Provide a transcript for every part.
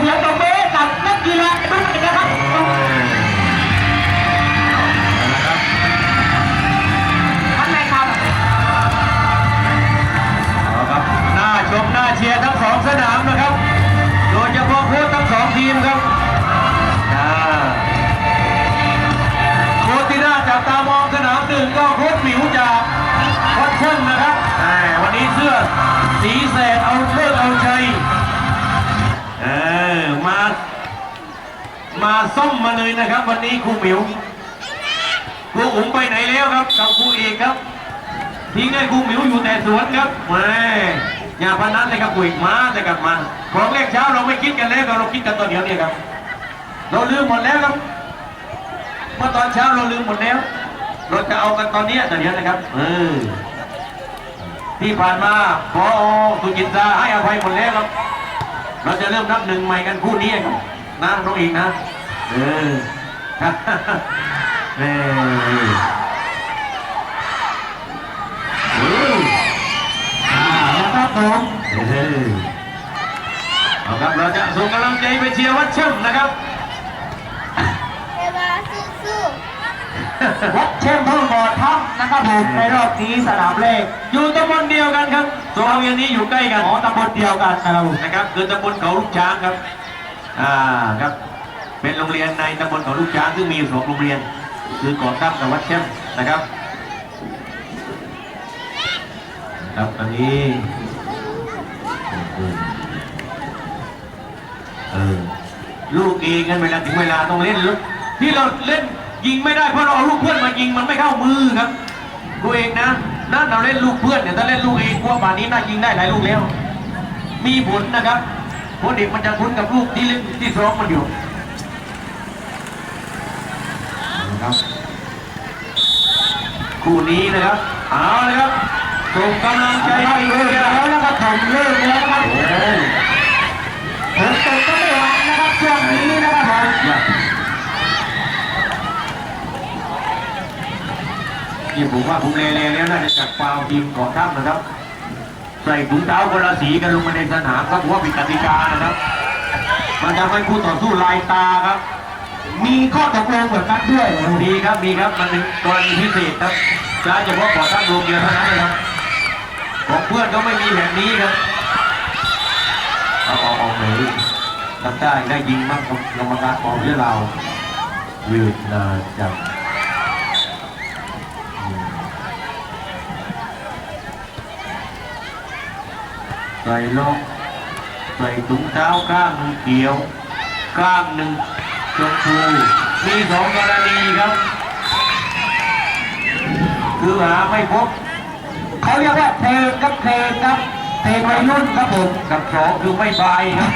เสียงตบมือให้กับนักกีฬาด้วยนะครับนะครับท่านนายครับเอาครับน่าชมน่าเชียร์ทั้งสองสนามนะครับ โดยเฉพาะโค้ชทั้งสองทีมครับอ่าโค้ชที่น่าจับตามองสนามหนึ่งก็โค้ชหมิวจากวัดช่างนะครับอ่าวันนี้เสื้อสีแสด มาซ่อมมาเลยนะครับ วันนี้ครูหมิวครูอุ๋มไปไหนแล้วครับกับครูเอกครับทิ้งให้ครูหมิวอยู่แต่สวนครับม่อย่าพนันเลยครับคุยมาแต่กลับมาของเลขเช้าเราไม่คิดกันแล้วเราคิดกันตอนเดียวเนี่ยครับ เราลืมหมดแล้วครับเมื่อตอนเช้าเราลืมหมดแล้ว เราจะเอากันตอนนี้ตอนเดียวนะครับเออที่ผ่านมาพอสุจินตาให้อภัยหมดแล้วครับ เราจะเริ่มนับหนึ่งใหม่กันคู่นี้ครับนะน้องอีกนะ เออแม่เอออ่านะครับผมเฮ้ยเอาครับเราจะส่งกำลังใจไปเชียร์วัดช่ำนะครับเอวาสู้วัดเช่มเพึ่งบ่อถ้ำนะครับผมในรอบนี้สนามเลขอยู่ตำบลเดียวกันครับสองโรงเรียนนี้อยู่ใกล้กันของตำบลเดียวกันนะครับนะครับคือตำบลเขาลูกช้างครับ อ่าครับ เป็นโรงเรียนในตำบลเขาลูกช้างซึ่งมีอยู่สองโรงเรียน คือก่อตั้งกับวัดเช่ำนะครับครับอันนี้เออลูกเองกันเวลาถึงเวลาต้องเล่นลูกที่เราเล่นยิงไม่ได้เพราะเราเอาลูกเพื่อนมายิงมันไม่เข้ามือครับดูเองนะนั่นเราเล่นลูกเพื่อนเนี่ยถ้าเล่นลูกเองพวกป่านนี้น่ายิงได้หลายลูกแล้ว มีผลนะครับเพราะเด็กมันจะคุ้นกับลูกที่เล่นที่ซ้อมมันอยู่นะ ครับ คู่นี้นะครับเอาเลยครับส่งกำลังใจใช่ให้เลิเชีกยร์แล้วนะครับผมเลิกแล้วนะครับโอ้ยผมตกก็ไม่หวังนะครับช่วงนี้นะครับผมนี่ผมว่าผมเลเลแล้วน่าจะจัดฟาวล์ทีมก่อนท่ามนะครับ ใส่ถุงเท้าคนละสีกันลงมาในสนามครับผมว่าผิดกติกานะครับ มันทำให้คู่ต่อสู้ลายตาครับ มีข้อตกลงแบบนั้นด้วยนะมีครับมีครับมันเป็นกรณีพิเศษครับใช้เฉพาะก่อท่ามรวมเดียวเท่านั้นเลยครับของเพื่อนก็ไม่มีแบบนี้ครับเอาเอาเอาไหนทำได้ได้ยิงบ้างครับกรรมการของเรื่องเราวิวนาจับใส่ลงใส่ถุงเท้าข้างหนึ่งเขียว ข้างหนึ่ง ชมพูมีสองกรณีครับ คือหาไม่พบเขาเรียกว่าเพลงครับเพลงครับเพลงวัยรุ่นครับผมกับสองคือไม่บายครับ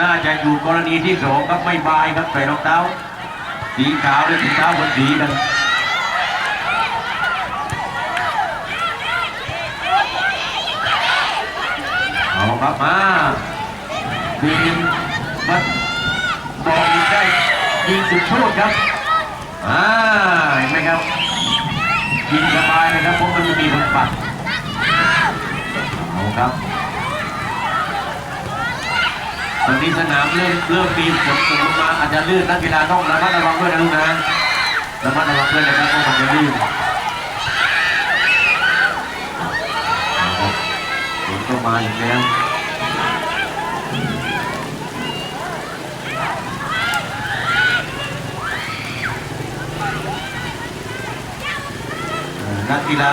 น่าจะอยู่กรณีที่สองครับไม่บายครับใส่รองเท้าสีขาวหรือถุงเท้าบนสีกันเอาครับมา ทีมบัดบอกอีกได้ยิงจุดโทษครับอ่าเห็นไหมครับยิงสบายเลยครับเพราะมันไม่มีคนปัดเอาครับตอนนี้สนามเริ่มเริ่มมีฝนตกลงมาอาจจะลื่นนักกีฬาต้องระมัดระวังด้วยนะลูกนะระมัดระวังด้วยนะครับเพราะมันจะลื่นเอาครับฝนก็มาอีกแล้ว นักกีฬา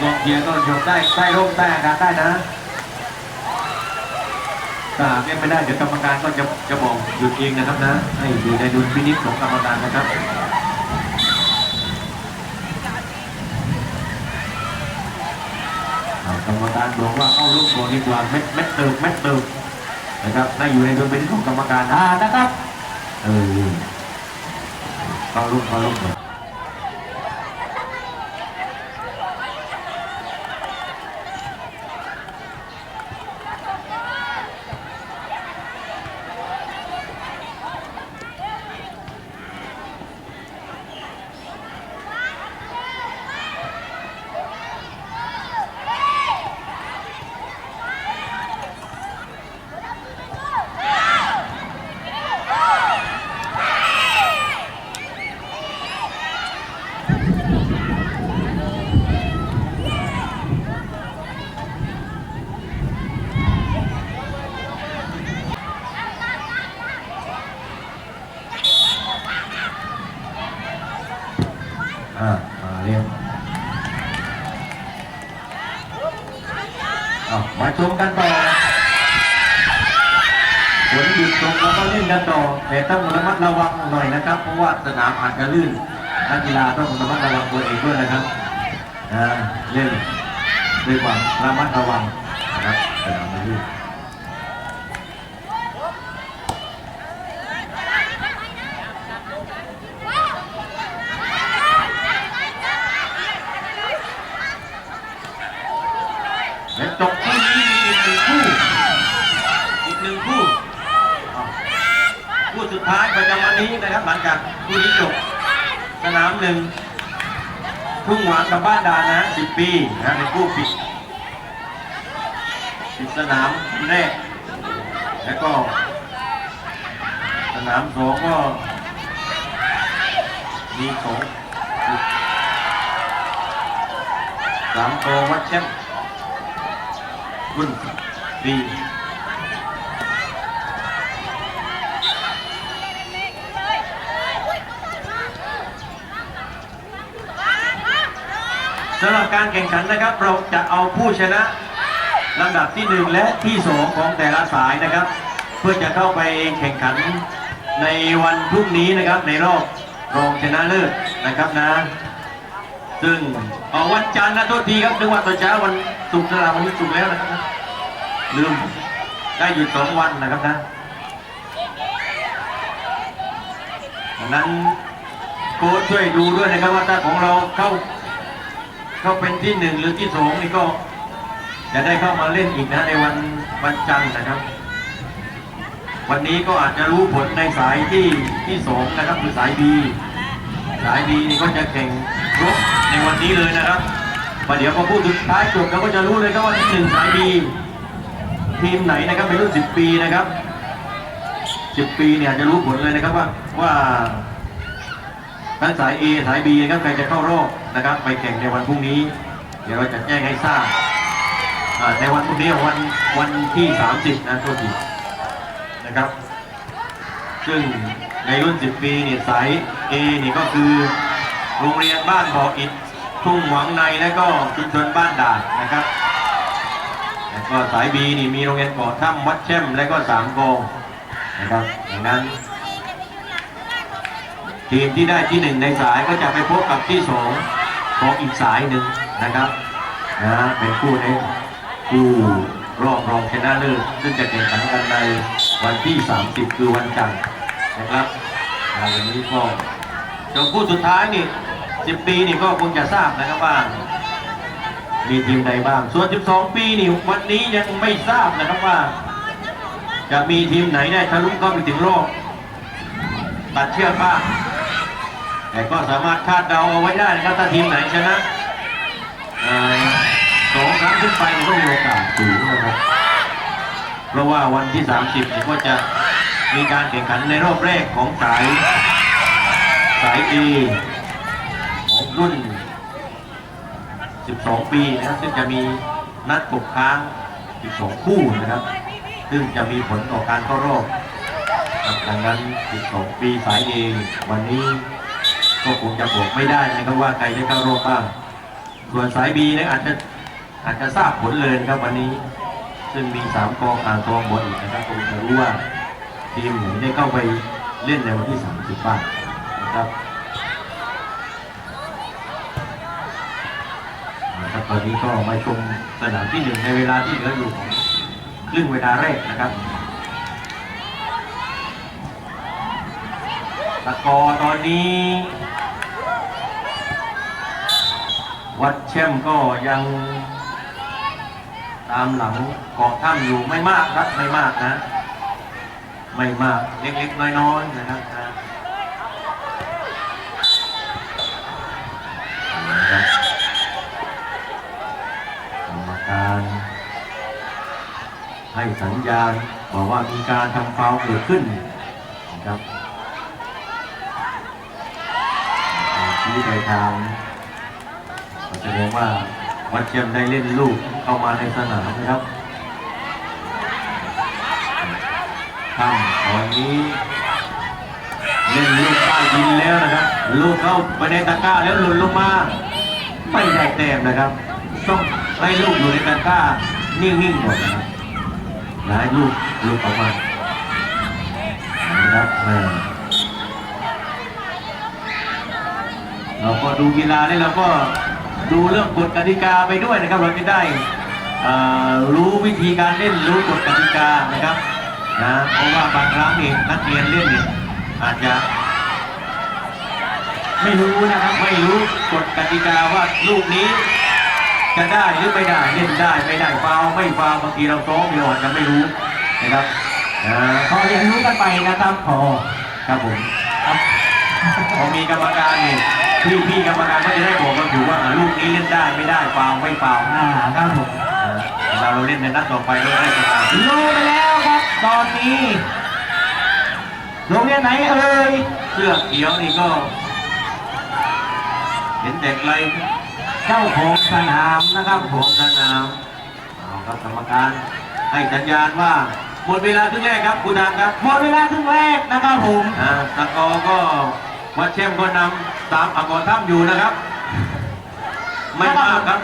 กองเชียร์ก็ยกได้ใต้ร่มใต้อากาศได้นะถ้าหากเล่นไม่ได้เดี๋ยวกรรมการก็จะจะบอกหยุดเองนะครับนะ ให้อยู่ในดุลพินิจของกรรมการนะครับกรรมการบอกว่าเข้าลูกก่อนดีกว่าเม็ดเม็ดเติมเม็ดเติมนะครับให้อยู่ในดุลพินิจของกรรมการอ่านะครับเออเข้าลูกเข้าลูกก่อน เรียนเอามาชมกันต่อฝนหยุดตกแล้วก็เล่นกันต่อแต่ต้องระมัดระวังหน่อยนะครับ เพราะว่าสนามอาจจะลื่นนักกีฬาต้องระมัดระวังตัวเองด้วยนะครับเล่นด้วยความระมัดระวังนะครับสนามลื่น และจบคู่นี้มีอีกหนึ่งคู่ อีกหนึ่งคู่อ้าวคู่สุดท้ายประจำวันนี้นะครับ หลังจากคู่นี้จบสนามหนึ่งทุ่งหวางกับบ้านดานะสิบปีนะเป็นคู่ปิดปิดสนามแรก แล้วก็ สนามสองก็ มีสองสามโตวัดแชมป์รุ่นดี สำหรับการแข่งขันนะครับ เราจะเอาผู้ชนะลำดับที่หนึ่งและที่สองของแต่ละสายนะครับ เพื่อจะเข้าไปแข่งขันในวันพรุ่งนี้นะครับในรอบรองชนะเลิศนะครับนะ ซึ่งเอาวันจันทร์นะโทษทีครับนึกว่าตอนเช้าวันศุกร์นะวันนี้ศุกร์แล้วนะครับลืมได้หยุดสองวันนะครับนะดังนั้นโค้ชช่วยดูด้วยนะครับว่าถ้าของเราเข้า เขาเป็นที่หนึ่งหรือที่สองนี่ก็จะได้เข้ามาเล่นอีกนะในวันวันจันทร์นะครับ วันนี้ก็อาจจะรู้ผลในสายที่ที่สองนะครับคือสายบีสายบีนี่ก็จะแข่งครบในวันนี้เลยนะครับพอเดี๋ยวพอพูดสุดท้ายจบเราก็จะรู้เลยครับว่าที่หนึ่งสายบีทีมไหนนะครับเป็นรุ่น10ปีนะครับ10ปีเนี่ยจะรู้ผลเลยนะครับว่าว่า ทั้งสาย A สาย B ครับใครจะเข้ารอบนะครับ ไปแข่งในวันพรุ่งนี้ เดี๋ยวเราจะแจ้งให้ทราบอ่าในวันพรุ่งนี้วันวันที่ 30 นะตัวทีนะครับ ซึ่งในรุ่น 10 ปีเนี่ยสาย A นี่ก็คือโรงเรียนบ้านบ่ออิฐทุ่งหวังในและก็ชุมชนบ้านด่านนะครับแล้วก็สายบีนี่มีโรงเรียนก่อถ้ำวัดแช่มและก็สามโกงนะครับดังนั้น ทีมที่ได้ที่หนึ่งในสายก็จะไปพบกับที่สองของอีกสายหนึ่งนะครับนะเป็นคู่ในคู่รอบรองชนะเลิศซึ่งจะแข่งขันกันในวันที่ 30 คือวันจันทร์นะครับวันนี้ก็จบคู่สุดท้ายนี่ 10 ปีนี่ก็คงจะทราบนะครับว่า มีทีมใดบ้าง ส่วน 12 ปีนี่วันนี้ยังไม่ทราบนะครับว่า จะมีทีมไหนได้ทะลุเข้าไปถึงรอบตัดเชือกบ้าง แต่ก็สามารถคาดเดาเอาไว้ได้นะครับถ้าทีมไหนชนะสองครั้งขึ้นไปก็มีโอกาสสูงนะครับ เพราะว่าวันที่ 30เนี่ก็จะมีการแข่งขันในรอบแรกของสายสาย A ของรุ่น 12 ปีนะครับซึ่งจะมีนัดตกค้าง 12 คู่นะครับ ซึ่งจะมีผลต่อการเข้ารอบดังนั้น 12 ปีสายเองวันนี้ คงจะบอกไม่ได้นะครับว่าใครจะเข้ารอบบ้างส่วนสายบีนี่ยอาจจะอาจจะทราบผลเลยนะครับวันนี้ ซึ่งมี3กองอ่างทองบอลอีกนะครับคงจะรู้ว่าทีมไหนได้เข้าไปเล่นในวันที่30บ้างนะครับนะครับตอนนี้ก็มาชมสนามที่หนึ่งในเวลาที่เหลืออยู่ของครึ่งเวลาแรกนะครับตะกอตอนนี้ วัดแช่มก็ยังตามหลังเกาะถ้ำอยู่ไม่มากครับไม่มากนะ ไม่มากเล็กๆน้อยๆนะครับนะครับกรรมการให้สัญญาณบอกว่ามีการทำฟาวเกิดขึ้นนะครับชี้ไปทาง แสดงว่าวัดเชียมได้เล่นลูกเข้ามาในสนามนะครับข้ามตอนนี้เล่นลูกใต้ดินแล้วนะครับ ลูกเข้าไปในตะกร้าแล้วหล่นลงมา ไม่ได้แต้มนะครับ ต้องให้ลูกอยู่ในตะกร้า นิ่งๆก่อนนะครับอย่าให้ลูกลูกออกมานะครับเออเราก็ดูกีฬาเนี่ยเราก็ ดูเรื่องกฎกติกาไปด้วยนะครับเราจะได้รู้วิธีการเล่นรู้กฎกติกานะครับนะเพราะว่าบางครั้งเนี่ยนักเรียนเล่นเนี่ยอาจจะไม่รู้นะครับไม่รู้กฎกติกาว่าลูกนี้ จะได้หรือไม่ได้เล่นได้ไม่ได้ฟาวไม่ฟาวบางทีเราซ้อมเราอาจจะไม่รู้นะครับอ่าพอเรียนรู้กันไปนะครับพอครับผมครับพอมีกรรมการนี่ พี่พี่กรรมการก็จะได้บอกเราอยู่ว่าอ่าลูกนี้เล่นได้ไม่ได้ฟาวไม่ฟาวอ่าครับผมเวลาเราเล่นในนัดต่อไปเราได้กรรมการรู้ไปแล้วครับตอนนี้โรงเรียนไหนเอ่ยเสื้อเขียวนี่ก็ เห็นเด็กเลยเจ้าของสนามนะครับผผมสนามเอาครับกรรมการให้สัญญาณว่าหมดเวลาครึ่งแรกครับคุณดานครับหมดเวลาครึ่งแรกนะครับผมอ่าตะกอก็วัดเชมก็นำ ตามอากอท่ามอยู่นะครับ ไม่มากครับ